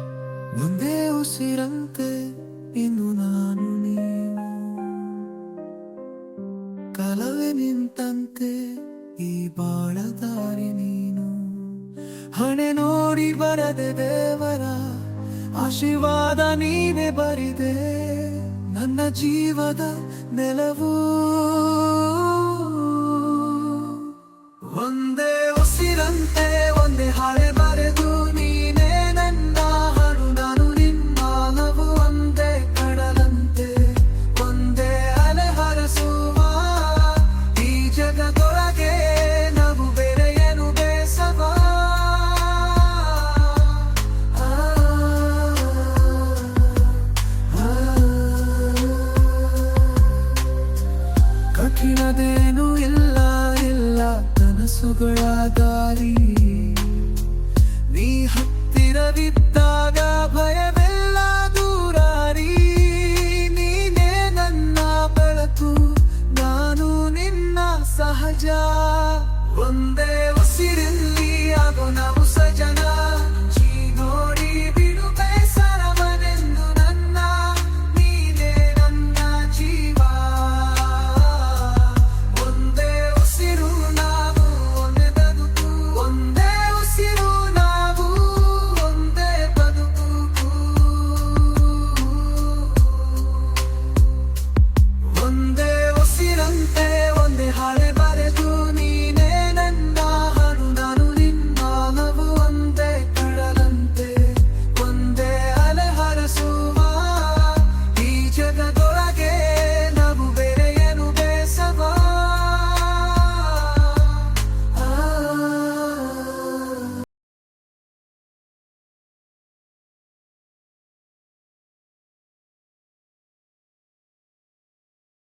ಮುಂದೆ ಉಸಿರಂತೆ ಇನ್ನು ನಾನು ನೀನು ಕಲವೇ ನಿಂತಂತೆ ಈ ಬಾಳದಾರಿ ನೀನು. ಹಣೆ ನೋಡಿ ಬರದೆ ದೇವರ, ಆಶೀರ್ವಾದ ನೀನೆ ಬರಿದೆ. ನನ್ನ ಜೀವದ ನೆಲವು. ಕಠಿಣದೇನು ಇಲ್ಲ ಇಲ್ಲ, ಕನಸುಗಳ ದಾರಿ. ನೀ ಹತ್ತಿರವಿದ್ದಾಗ ಭಯವೆಲ್ಲ ದೂರಾರಿ. ನೀನೇ ನನ್ನ ಬೆಳಕು, ನಾನು ನಿನ್ನ ಸಹಜ.